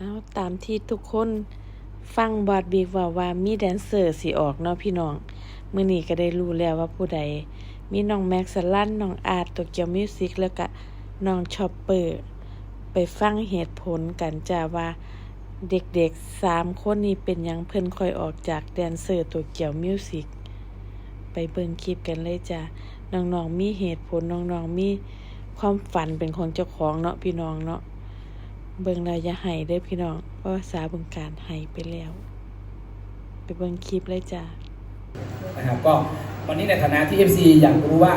เอาตามที่ทุกคนฟังบอดบีกว่าว่ามีแดนเซอร์สิออกเนาะพี่น้องมื้อนี้ก็ได้รู้แล้วว่าผู้ใด มีน้องแม็กซ์ลันน้องอาร์ตโตเกียวมิวสิกแล้วก็น้องชอปเปอร์ไปฟังเหตุผลกันจ้าว่าเด็กๆสามคนนี้เป็นยังเพิ่นค่อยออกจากแดนเซอร์โตเกียวมิวสิกไปเบิ่งคลิปกันเลยจ้าน้องๆมีเหตุผลน้องๆมีความฝันเป็นของเจ้าของเนาะพี่น้องเนาะ เบิ่งแล้วอย่าให้เด้อพี่น้อง เพราะว่าสาบึงการให้ไปแล้ว ไปเบิ่งคลิปเลยจ้านะครับก็วันนี้ในฐานะที่ FC อยากรู้ว่า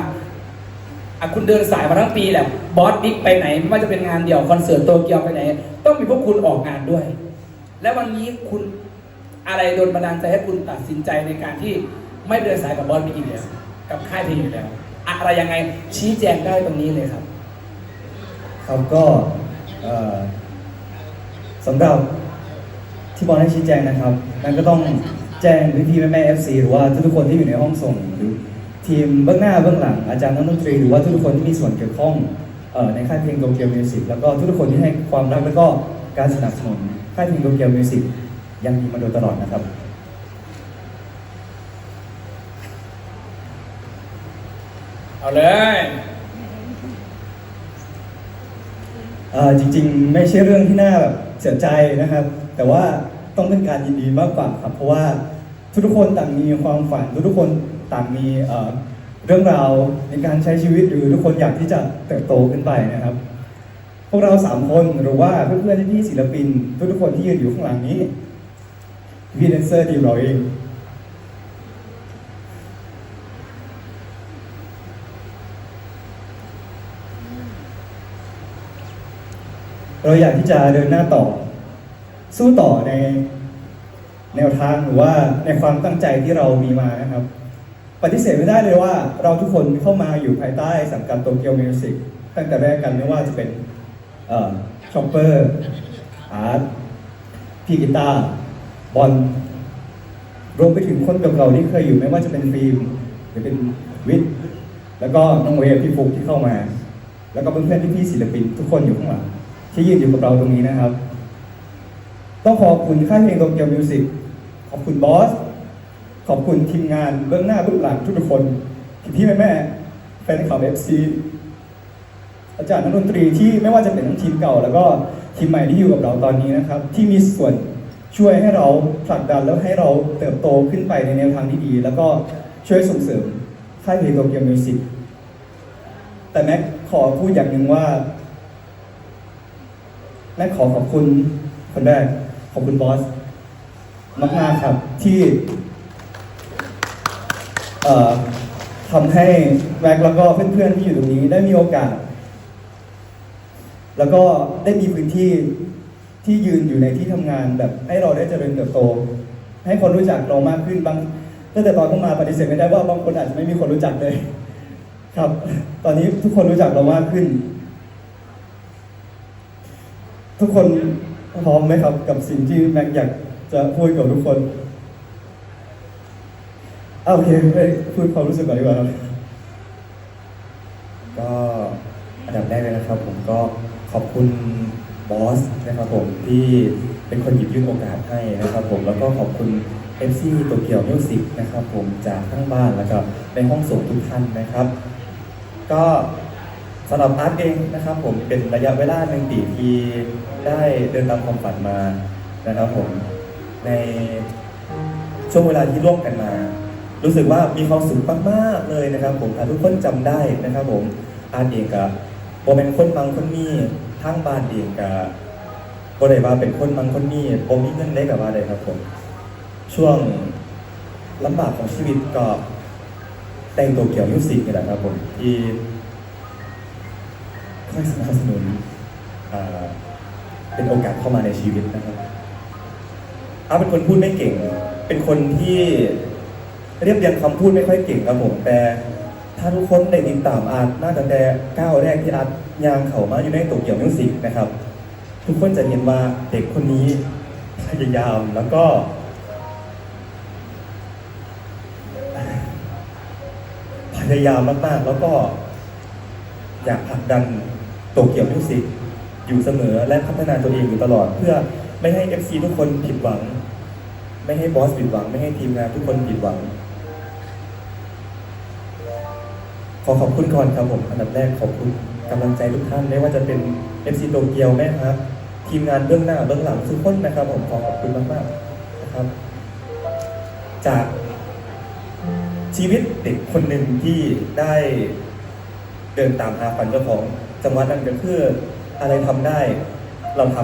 อะคุณเดินสายมาทั้งปีแหละบอสบิ๊กไปไหน ไม่ว่าจะเป็นงานเดี่ยวคอนเสิร์ตโตเกียวไปไหน ต้องมีพวกคุณออกงานด้วย และวันนี้คุณอะไรโดนบันดาลใจให้คุณตัดสินใจในการที่ไม่เดินสายกับบอสบิ๊กอีกแล้วกับค่ายเพลงอยู่แล้ว อะไรยังไงชี้แจงได้ตรงนี้เลยครับ ครับก็เอ่อ สำหรับที่บอลให้ชี้แจงนะครับ นั่นก็ต้องแจ้งพี่พี่แม่แม่เอฟซีหรือว่าทุกๆคนที่อยู่ในห้องส่งหรือทีมเบื้องหน้าเบื้องหลัง อาจารย์นักดนตรีหรือว่าทุกๆคนที่มีส่วนเกี่ยวข้องเอ่อในค่ายเพลงโตเกียวมิวสิกแล้วก็ทุกๆคนที่ให้ความรักแล้วก็การสนับสนุนค่ายเพลงโตเกียวมิวสิกยังมีมาโดยตลอดนะครับเอาเลยเอ่อจริงๆ ไม่ใช่เรื่องที่น่าแบบ เสียใจนะครับ แต่ว่าต้องเป็นการยินดีมากกว่าครับ เพราะว่าทุกๆคนต่างมีความฝันทุกๆคนต่างมีเรื่องราวในการใช้ชีวิตหรือทุกคนอยากที่จะเติบโตขึ้นไปนะครับ พวกเราสามคนหรือว่าเพื่อนๆพี่ศิลปิน ทุกๆคนที่ยืนอยู่ข้างหลังนี้พี่แดนเซอร์ทีมเราเอง เราอยากที่จะเดินหน้าต่อ สู้ต่อในแนวทางหรือว่าในความตั้งใจที่เรามีมานะครับ ปฏิเสธไม่ได้เลยว่า เราทุกคนเข้ามาอยู่ภายใต้สังกัดโตเกียวมิวสิกตั้งแต่แรกกันไม่ว่าจะเป็นชอปเปอร์อาร์ตพี่กีตาร์บอลรวมไปถึงคนเก่าๆที่เคยอยู่ไม่ว่าจะเป็นฟิล์มหรือเป็นวิทย์แล้วก็น้องเวฟพี่ฟุกที่เข้ามา แล้วก็เพื่อนๆพี่ๆศิลปินทุกคนอยู่ข้างหลัง ที่ยืนอยู่กับเราตรงนี้นะครับ ต้องขอบคุณค่ายเพลงโตเกียวมิวสิกขอบคุณบอส ขอบคุณทีมงานเบื้องหน้าเบื้องหลังทุกคนพี่ๆแม่แฟนคลับเอฟซีอาจารย์นักดนตรีที่ไม่ว่าจะเป็นทั้งทีมเก่า แล้วก็ทีมใหม่ที่อยู่กับเราตอนนี้นะครับ ที่มีส่วนช่วยให้เราผลักดันแล้วให้เราเติบโตขึ้นไปในแนวทางที่ดี แล้วก็ช่วยส่งเสริมค่ายเพลงโตเกียวมิวสิกแต่แม็กขอพูดอย่างหนึ่งว่า และขอขอบคุณคนแรก ขอบคุณบอสมากๆครับที่ทำให้แม็กแล้วก็เพื่อนๆที่อยู่ตรงนี้ได้มีโอกาส แล้วก็ได้มีพื้นที่ที่ยืนอยู่ในที่ทำงานแบบให้เราได้เจริญเติบโต ให้คนรู้จักเรามากขึ้นบางตั้งแต่ตอนเข้ามาปฏิเสธไม่ได้ว่าบางคนอาจจะไม่มีคนรู้จักเลย ครับ ตอนนี้ทุกคนรู้จักเรามากขึ้น ทุกคนพร้อมไหมครับ กับสิ่งที่แม็กอยากจะพูดกับทุกคนอะโอเคให้พูดความรู้สึกก่อนดีกว่าครับ ก็อันดับแรกเลยนะครับ ผมก็ขอบคุณบอสนะครับผมที่เป็นคนหยิบยื่นโอกาสให้นะครับ ผมแล้วก็ขอบคุณ MC โตเกียวมิวสิกนะครับ ผมจากทั้งบ้านแล้วก็ในห้องส่งทุกท่านนะครับ ก็ สำหรับอาร์ตเองนะครับผมเป็นระยะเวลาหนึ่งปีที่ได้เดินตามความฝันมานะครับผมในช่วงเวลาที่ร่วมกันมา รู้สึกว่ามีความสุขมากๆเลยนะครับ ผมถ้าทุกคนจำได้นะครับ ผมอาร์ตเองกับบอเป็นคนบางคนมีทั้งบ้านเองกับบได้ว่าเป็นคนบางคนมีบมีเงินได้กับว่าได้ครับผมช่วงลำบากของชีวิตก็แต่งตัวเกี่ยวมิวสิกนี่แหละครับผมที่ ค่อยสนับสนุนเป็นโอกาสเข้ามาในชีวิตนะครับอาเป็นคนพูดไม่เก่ง เป็นคนที่เรียบเรียงคำพูดไม่ค่อยเก่งครับผมแต่ถ้าทุกคนได้ติดตามอาร์ตน่าจะแต่ก้าวแรกที่อาร์ตยางเข่ามาอยู่ในตัวเกี่ยวมิวสิกนะครับ ทุกคนจะเห็นว่าเด็กคนนี้พยายามแล้วก็ พยายามมากๆแล้วก็อยากผลักดัน โตเกียวมิวสิกอยู่เสมอและพัฒนาตัวเองอยู่ตลอด เพื่อไม่ให้ FC ทุกคนผิดหวัง ไม่ให้บอสผิดหวัง ไม่ให้ทีมงานทุกคนผิดหวัง ขอขอบคุณก่อนครับผมอันดับแรกขอบคุณกำลังใจทุกท่าน ไม่ว่าจะเป็น FC โตเกียวแม่ครับ ทีมงานเบื้องหน้าเบื้องหลังทุกคนนะครับ ผมขอขอบคุณมากๆนะครับ จากชีวิตเด็กคนหนึ่งที่ได้เดินตามหาฝันเจ้าของ จังหวัดนั้นก็คืออะไรทำได้ เราท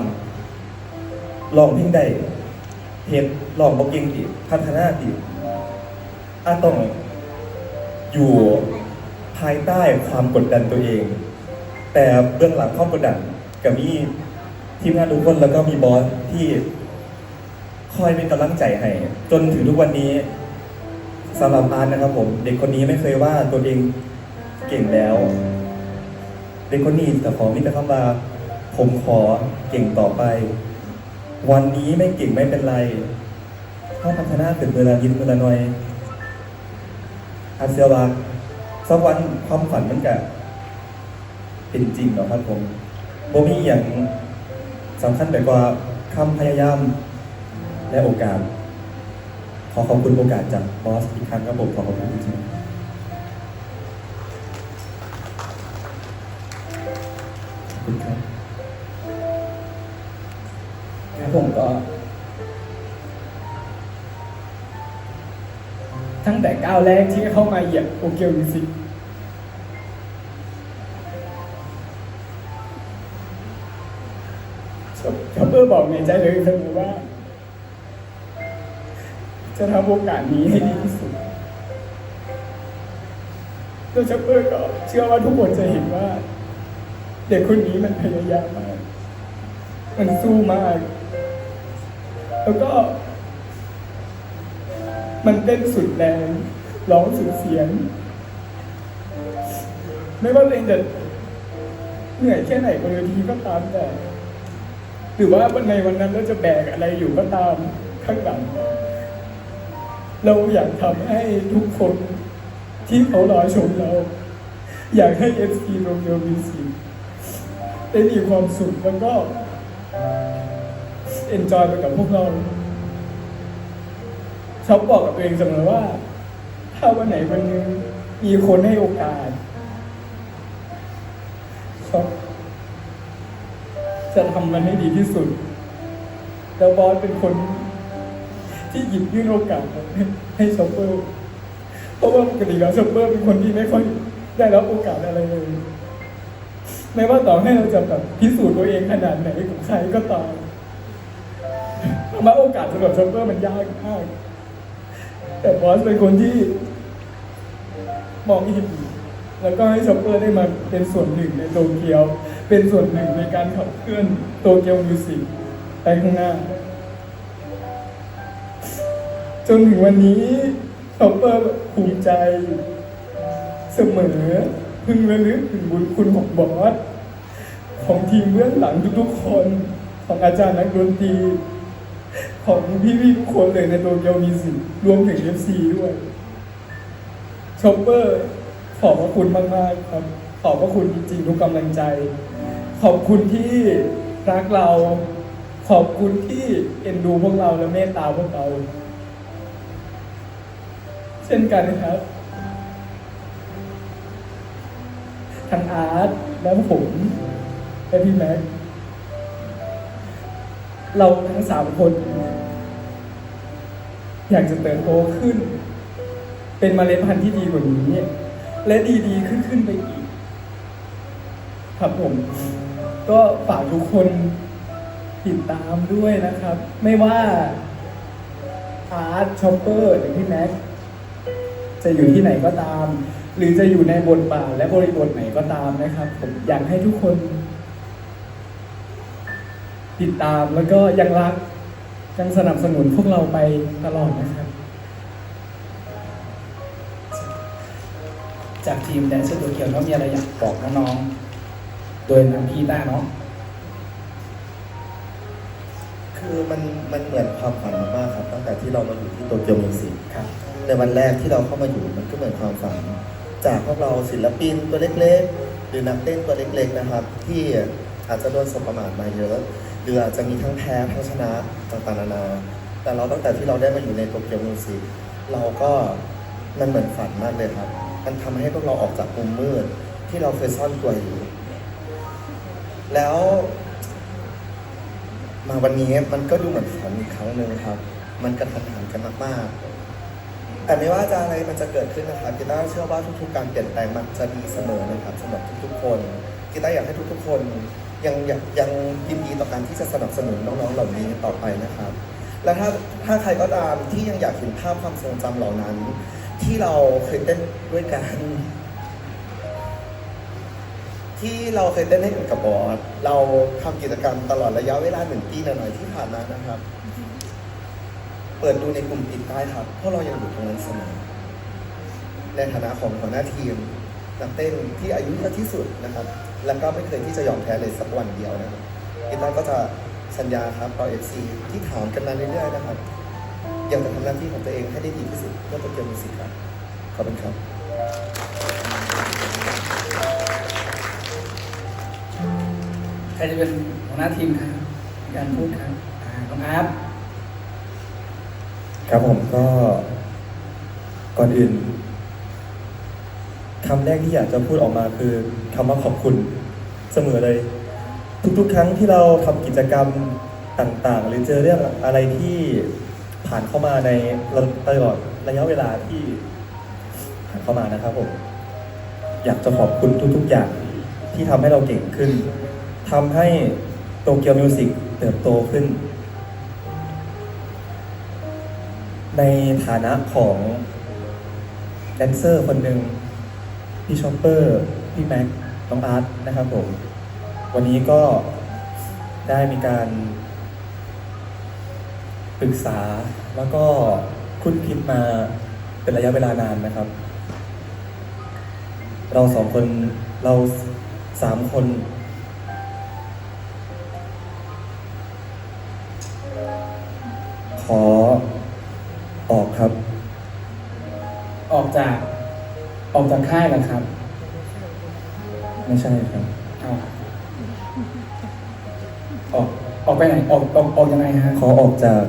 ำลองเพ่งได้เหตุลองบอกเก่งอีกพัฒนาอีกอาต้องอยู่ภายใต้ความกดดันตัวเอง แต่เบื้องหลังความกดดันก็มีทีมงานทุกคนแล้วก็มีบอสที่คอยเป็นกำลังใจให้จนถึงทุกวันนี้สำหรับอาร์ตนะครับผม เด็กคนนี้ไม่เคยว่าตัวเองเก่งแล้ว เด็กคนนี้แต่ขอมิตรคำว่าผมขอเก่งต่อไป วันนี้ไม่เก่งไม่เป็นไรถ้าพัฒนาเป็นเวลายิ้มเวลาหน่อยอาเซียว่าสักวันความฝันมันก็เป็นจริงเนาะครับผมโบมีอย่างสำคัญไปกว่าคำพยายามและโอกาส ขอขอบคุณโอกาสจากบอสอีกครั้งครับผมขอขอบคุณจริง คุณครับครับผมก็ ตั้งแต่ก้าวแรกที่เข้ามาเหยียบโอเกียวมิวสิกช็อปเปอร์บอกในใจเลยเสมอว่า จะทำโอกาสนี้ให้ดีที่สุดแล้วช็อปเปอร์ก็เชื่อว่าทุกคนจะเห็นว่า เด็กคนนี้มันพยายามมาก มันสู้มาก แล้วก็ มันเต้นสุดแรงร้องสุดเสียง ไม่ว่าตัวเองจะเหนื่อยแค่ไหนบนเวทีก็ตามแต่ หรือว่าวันในวันนั้นเราจะแบกอะไรอยู่ก็ตามข้างหลัง เราอยากทำให้ทุกคนที่เขารอชมเรา อยากให้เอฟซีโรเกียวมีสี ได้มีความสุขแล้วก็เอนจอยไปกับพวกเราชอบบอกกับตัวเองเสมอว่า ถ้าวันไหนวันนึงมีคนให้โอกาสชอบจะทำมันให้ดีที่สุด แล้วบอสเป็นคน ที่หยิบยื่นโอกาสให้ให้ชอปเปอร์เพราะว่าปกติแล้วชอปเปอร์เป็นคนที่ไม่ค่อยได้รับโอกาสอะไรเลย ไม่ว่าต่อให้เราจะแบบพิสูจน์ตัวเองขนาดไหนกับใครก็ตามมาโอกาสสำหรับชอปเปอร์มันยากมาก แต่บอสเป็นคนที่มองเห็นแล้วก็ให้ชอปเปอร์ได้มาเป็นส่วนหนึ่งในโตเกียว เป็นส่วนหนึ่งในการขับเคลื่อนโตเกียวมิวสิกไปข้างหน้า จนถึงวันนี้ชอปเปอร์ภูมิใจ เสมอพึงระลึกถึงบุญคุณของบอส ของทีมเบื้องหลังทุกๆคนของอาจารย์นักดนตรีของพี่ๆทุกคนเลยในโตเกียวมีสิรวมถึง FC ด้วยชอปเปอร์ขอบพระคุณมากๆครับ ขอบพระคุณจริงๆทุกกำลังใจ ขอบคุณที่รักเรา ขอบคุณที่เอ็นดูพวกเราและเมตตาพวกเรา เช่นกันครับทั้งอาร์ตและผม และพี่แม็กเราทั้งสามคน อยากจะเติบโตขึ้น เป็นเมล็ดพันธุ์ที่ดีกว่านี้ และดีๆขึ้นขึ้นไปอีก ครับผม ก็ฝากทุกคนติดตามด้วยนะครับ ไม่ว่าอาร์ตชอปเปอร์หรือพี่แม็กจะอยู่ที่ไหนก็ตาม หรือจะอยู่ในบทบาทและบริบทไหนก็ตามนะครับ ผมอยากให้ทุกคน ติดตามแล้วก็ยังรักยังสนับสนุนพวกเราไปตลอดนะครับ จากทีมแดนเซอร์ตัวเขียวน้องมีอะไรอยากบอกน้องๆโดยนำพี่ต้าเนาะคือมันมันเหมือนความฝันมากๆครับตั้งแต่ที่เรามาอยู่ที่โตเกียวมิวสิกครับในวันแรกที่เราเข้ามาอยู่มันก็เหมือนความฝัน จากพวกเราศิลปินตัวเล็กๆ หรือนักเต้นตัวเล็กๆนะครับ ที่อาจจะโดนสบประมาทมาเยอะ ทหรืออาจจะมีทั้งแพ้ทั้งชนะต่างๆนานา แต่เราตั้งแต่ที่เราได้มาอยู่ในโตเกียวมิวสิกเราก็มันเหมือนฝันมากเลยครับ มันทำให้พวกเราออกจากมุมมืดที่เราเคยซ่อนตัวอยู่ แล้วมาวันนี้มันก็ดูเหมือนฝันอีกครั้งหนึ่งครับ มันกระทันหันกันมากๆ แต่ไม่ว่าจะอะไรมันจะเกิดขึ้นนะครับกีตาร์เชื่อว่าทุกๆ การเปลี่ยนแปลงมันจะดีเสมอนะครับสำหรับทุกๆคนกีตาร์อยากให้ทุกๆ คน ยังยังยังยินดีต่อการที่จะสนับสนุนน้องๆเหล่านี้ต่อไปนะครับ และถ้าถ้าใครก็ตามที่ยังอยากเห็นภาพความทรงจำเหล่านั้น ที่เราเคยเต้นด้วยกัน ที่เราเคยเต้นให้กับบอสเราทำกิจกรรมตลอดระยะเวลาหนึ่งปีหน่อยๆที่ผ่านมานะครับ เปิดดูในกลุ่มปิดได้ครับเพราะเรายังอยู่ตรงนั้นเสมอในฐานะของหัวหน้าทีม นักเต้นที่อายุเยอะที่สุดนะครับ แล้วก็ไม่เคยที่จะยอมแพ้เลยสักวันเดียวนะครับกีตาร์ก็จะสัญญาครับต่อเอฟซีที่ถามกันมาเรื่อยๆนะครับยังจะทำหน้าที่ของตัวเองให้ได้ดีที่สุดเพื่อตัวเกียวมิวสิกครับขอบคุณครับใครจะเป็นหัวหน้าทีมครับในการพูดครับอ่าน้องอาร์ตครับผมก็ก่อนอื่น คำแรกที่อยากจะพูดออกมาคือคำว่าขอบคุณเสมอเลย ทุกๆ ครั้งที่เราทำกิจกรรมต่างๆ หรือเจอเรื่องอะไรที่ผ่านเข้ามาในตลอดระยะเวลาที่ผ่านเข้ามานะครับผมอยากจะขอบคุณทุกๆ อย่างที่ทำให้เราเก่งขึ้นทำให้โตเกียวมิวสิกเติบโตขึ้น ในฐานะของแดนเซอร์คนหนึ่ง พี่ชอปเปอร์ พี่แม็กน้องอาร์ตนะครับผม วันนี้ก็ได้มีการปรึกษาแล้วก็คุ้นคิดมาเป็นระยะเวลานานนะครับ เราสองคนเราสามคน ขอออกครับ ออกจาก ออกจากค่ายแล้วครับ ไม่ใช่ครับเอาออกออกไปไหนออกออกออกยังไงฮะขอออกจาก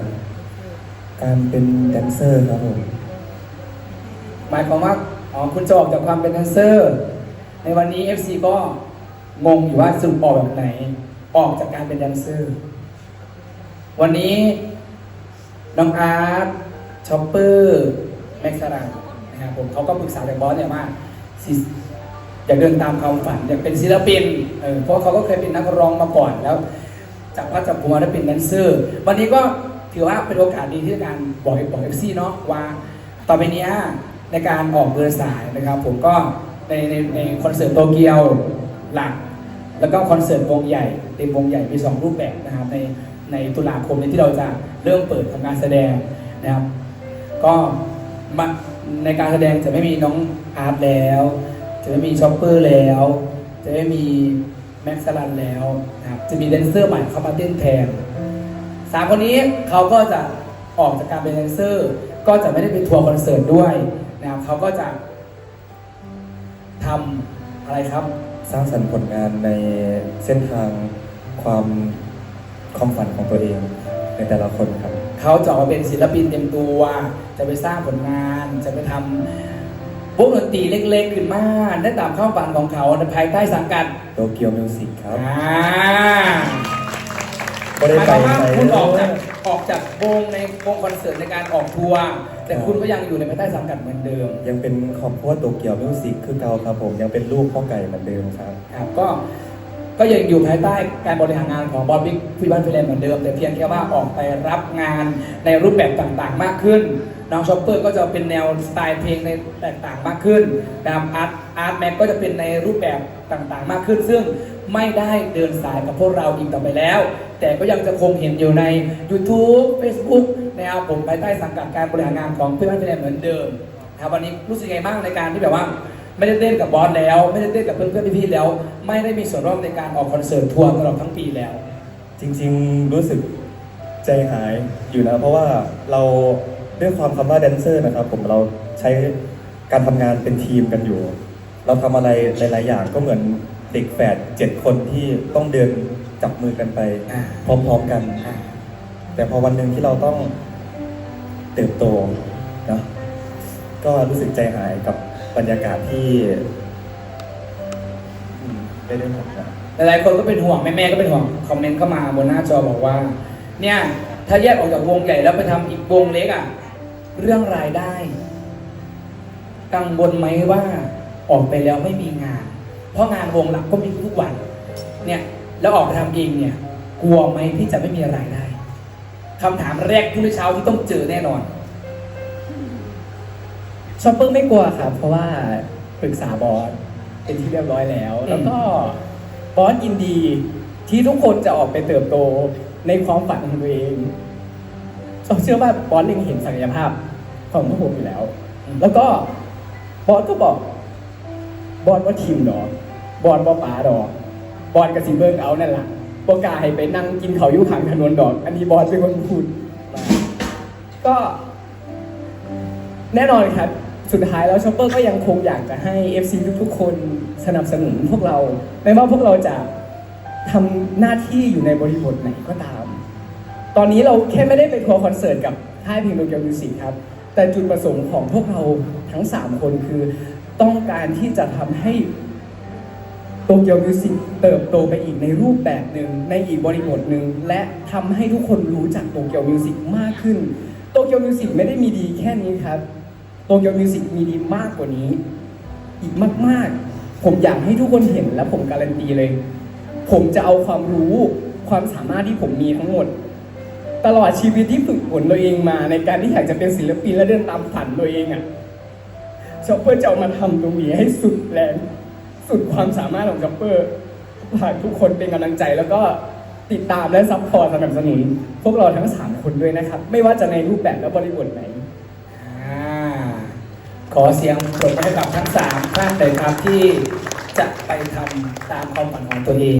การเป็นแดนเซอร์ครับผมหมายความว่าอ๋อคุณจะออกจากความเป็นแดนเซอร์ ในวันนี้ FC ก็งงอยู่ว่าสรุปออกแบบไหน ออกจากการเป็นแดนเซอร์ วันนี้น้องอาร์ตชอปเปอร์แม็กซ์รัน นะครับผมเขาก็ปรึกษาจากบอสเนี่ยว่าอยากเดินตามความฝันอยากเป็นศิลปินเออเพราะเขาก็เคยเป็นนักร้องมาก่อนแล้วจากพัดจากภูมิได้เป็นแดนเซอร์ วันนี้ก็ถือว่าเป็นโอกาสดีที่การบอกบอกเอฟซีเนาะว่าต่อไปนี้ในการออกเดินสายนะครับผมก็ในในในคอนเสิร์ตโตเกียวหลัก แล้วก็คอนเสิร์ตวงใหญ่เต็มวงใหญ่มีสองรูปแบบนะครับในในตุลาคมนี้ที่เราจะเริ่มเปิดทำการแสดงนะครับ ก็มา ในการแสดงจะไม่มีน้องอาร์ตแล้ว จะไม่มีช็อปเปอร์แล้ว จะไม่มีแม็กซ์ลันแล้วนะครับจะมีแดนเซอร์ใหม่เข้ามาเต้นแทนสามคนนี้เขาก็จะออกจากการเป็นแดนเซอร์ ก็จะไม่ได้เป็นทัวร์คอนเสิร์ตด้วยนะครับเขาก็จะทำอะไรครับ สร้างสรรค์ผลงานในเส้นทางความความฝันของตัวเองในแต่ละคนครับ เขาจะออกมาเป็นศิลปินเต็มตัว จะไปสร้างผลงาน จะไปทำวงดนตรีเล็กๆ ขึ้นมาได้ตามความฝันของเขาในภายใต้สังกัดโตเกียวมิวสิกครับอ่าก็ได้หมายไปความว่าในคุณออกจากออกจากวงในวงคอนเสิร์ตในการออกทัวร์แต่คุณก็ยังอยู่ในภายใต้สังกัดเหมือนเดิม ยังเป็นครอบครัวโตเกียวมิวสิกคือเก่าครับผมยังเป็นลูกพ่อไก่เหมือนเดิมครับครับก็ ก็ยังอยู่ภายใต้การบริหารงานของบอลบิ๊กฟิบ้านฟิเลนเหมือนเดิม แต่เพียงแค่ว่าออกไปรับงานในรูปแบบต่างๆ มากขึ้น น้องชอปเปอร์ก็จะเป็นแนวสไตล์เพลงในแตกต่างมากขึ้นนะครับอาร์ตอาร์ตแม็กก็จะเป็นในรูปแบบต่างๆ มากขึ้น ซึ่งไม่ได้เดินสายกับพวกเราอีกต่อไปแล้ว แต่ก็ยังจะคงเห็นอยู่ใน YouTube Facebook นะครับผมภายใต้สังกัดการบริหารงานของเพื่อนบ้านฟิเลนเหมือนเดิมนะครับวันนี้รู้สึกไงบ้างในการที่แบบว่า ไม่ได้เต้นกับบอสแล้ว ไม่ได้เต้นกับเพื่อนเพื่อนๆพี่ๆแล้ว ไม่ได้มีส่วนร่วมในการออกคอนเสิร์ตทัวร์ตลอดทั้งปีแล้ว จริง ๆ รู้สึกใจหายอยู่นะ เพราะว่าเราด้วยความคำว่าแดนเซอร์นะครับ ผมเราใช้การทำงานเป็นทีมกันอยู่ เราทำอะไรหลาย ๆ อย่างก็เหมือนเด็กแฝดเจ็ดคนที่ต้องเดินจับมือกันไป อ่า พร้อม ๆ กัน แต่พอวันหนึ่งที่เราต้องเติบโตเนะก็รู้สึกใจหายกับ บรรยากาศที่อืมไม่ได้หมดนะ หลายๆคนก็เป็นห่วงแม่ๆก็เป็นห่วงคอมเมนต์เข้ามาบนหน้าจอบอกว่า เนี่ยถ้าแยกออกจากวงใหญ่แล้วไปทำอีกวงเล็กอะเรื่องรายได้ กังวลไหมว่าออกไปแล้วไม่มีงาน เพราะงานวงหลักก็มีทุกวัน เนี่ยแล้วออกไปทำเองเนี่ย กลัวไหมที่จะไม่มีรายได้คำถามแรกทุกเช้าที่ต้องเจอแน่นอน ชอปเปอร์ไม่กลัวครับ เพราะว่าปรึกษาบอสเป็นที่เรียบร้อยแล้ว แล้วก็บอสยินดีที่ทุกคนจะออกไปเติบโตในความฝันของตัวเองชอบเชื่อว่าบอสเล็งเห็นศักยภาพของพวกผมอยู่แล้ว แล้วก็บอสก็บอกบอสว่าทีมดอกบอสว่าป๋าดอก บอสกับซิเบิร์เอานั่นแหละโอกล้าให้ไปนั่งกินเขาวอยู่ข้างถนนดอก อันนี้บอสเป็นคนพูดมาก็แน่นอนครับ สุดท้ายแล้วช็อปเปอร์ก็ยังคงอยากจะให้ FC ทุกๆคนสนับสนุนพวกเรา ไม่ว่าพวกเราจะทำหน้าที่อยู่ในบริบทไหนก็ตาม ตอนนี้เราแค่ไม่ได้ไปทัวร์คอนเสิร์ตกับค่ายเพลงโตเกียวมิวสิกครับ แต่จุดประสงค์ของพวกเราทั้ง 3 คนคือต้องการที่จะทำให้โตเกียวมิวสิกเติบโตไปอีกในรูปแบบหนึ่งในอีกบริบทหนึ่งและทำให้ทุกคนรู้จักโตเกียวมิวสิกมากขึ้นโตเกียวมิวสิกไม่ได้มีดีแค่นี้ครับ โตเกียวมิวสิกมีดีมากกว่านี้ อีกมาก ๆ ผมอยากให้ทุกคนเห็นและผมการันตีเลย ผมจะเอาความรู้ความสามารถที่ผมมีทั้งหมด ตลอดชีวิตที่ฝึกฝนตัวเองมา ในการที่อยากจะเป็นศิลปินและเดินตามฝันตัวเองอะ่ะชอปเปอร์จะเอามาทำตรงนี้ให้สุดแรงสุดความสามารถของชอปเปอร์ฝากทุกคนเป็นกำลังใจแล้วก็ติดตามและซัพพอร์ตสนับสนุนพวกเราทั้งสามคนด้วยนะครับ ไม่ว่าจะในรูปแบบและบริบทไหน ขอเสียงปรบมือให้กับทั้งสามท่านเลยครับที่จะไปทำตามความฝันของตัวเอง